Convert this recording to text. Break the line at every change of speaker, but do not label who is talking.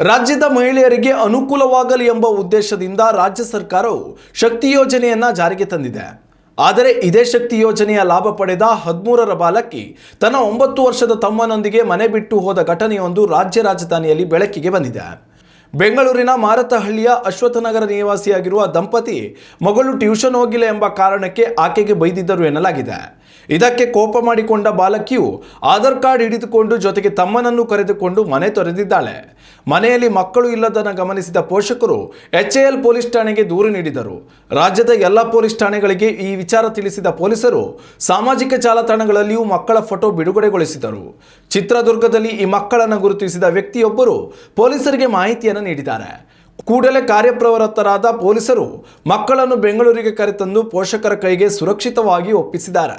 ರಾಜ್ಯದ ಮಹಿಳೆಯರಿಗೆ ಅನುಕೂಲವಾಗಲಿ ಎಂಬ ಉದ್ದೇಶದಿಂದ ರಾಜ್ಯ ಸರ್ಕಾರವು ಶಕ್ತಿ ಯೋಜನೆಯನ್ನ ಜಾರಿಗೆ ತಂದಿದೆ. ಆದರೆ ಇದೇ ಶಕ್ತಿ ಯೋಜನೆಯ ಲಾಭ ಪಡೆದ ಹದಿಮೂರರ ಬಾಲಕಿ ತನ್ನ ಒಂಬತ್ತು ವರ್ಷದ ತಮ್ಮನೊಂದಿಗೆ ಮನೆ ಬಿಟ್ಟು ಹೋದ ಘಟನೆಯೊಂದು ರಾಜ್ಯ ರಾಜಧಾನಿಯಲ್ಲಿ ಬೆಳಕಿಗೆ ಬಂದಿದೆ. ಬೆಂಗಳೂರಿನ ಮಾರತಹಳ್ಳಿಯ ಅಶ್ವಥನಗರ ನಿವಾಸಿಯಾಗಿರುವ ದಂಪತಿ ಮಗಳು ಟ್ಯೂಷನ್ ಹೋಗಿಲ್ಲ ಎಂಬ ಕಾರಣಕ್ಕೆ ಆಕೆಗೆ ಬೈದಿದ್ದರು ಎನ್ನಲಾಗಿದೆ. ಇದಕ್ಕೆ ಕೋಪ ಮಾಡಿಕೊಂಡ ಬಾಲಕಿಯು ಆಧಾರ್ ಕಾರ್ಡ್ ಹಿಡಿದುಕೊಂಡು ಜೊತೆಗೆ ತಮ್ಮನನ್ನು ಕರೆದುಕೊಂಡು ಮನೆ ತೊರೆದಿದ್ದಾಳೆ. ಮನೆಯಲ್ಲಿ ಮಕ್ಕಳು ಇಲ್ಲದನ್ನು ಗಮನಿಸಿದ ಪೋಷಕರು ಎಚ್ಎಎಲ್ ಪೊಲೀಸ್ ಠಾಣೆಗೆ ದೂರು ನೀಡಿದರು. ರಾಜ್ಯದ ಎಲ್ಲ ಪೊಲೀಸ್ ಠಾಣೆಗಳಿಗೆ ಈ ವಿಚಾರ ತಿಳಿಸಿದ ಪೊಲೀಸರು ಸಾಮಾಜಿಕ ಜಾಲತಾಣಗಳಲ್ಲಿಯೂ ಮಕ್ಕಳ ಫೋಟೋ ಬಿಡುಗಡೆಗೊಳಿಸಿದರು. ಚಿತ್ರದುರ್ಗದಲ್ಲಿ ಈ ಮಕ್ಕಳನ್ನು ಗುರುತಿಸಿದ ವ್ಯಕ್ತಿಯೊಬ್ಬರು ಪೊಲೀಸರಿಗೆ ಮಾಹಿತಿಯನ್ನು ನೀಡಿದ್ದಾರೆ. ಕೂಡಲೇ ಕಾರ್ಯಪ್ರವೃತ್ತರಾದ ಪೊಲೀಸರು ಮಕ್ಕಳನ್ನು ಬೆಂಗಳೂರಿಗೆ ಕರೆತಂದು ಪೋಷಕರ ಕೈಗೆ ಸುರಕ್ಷಿತವಾಗಿ ಒಪ್ಪಿಸಿದ್ದಾರೆ.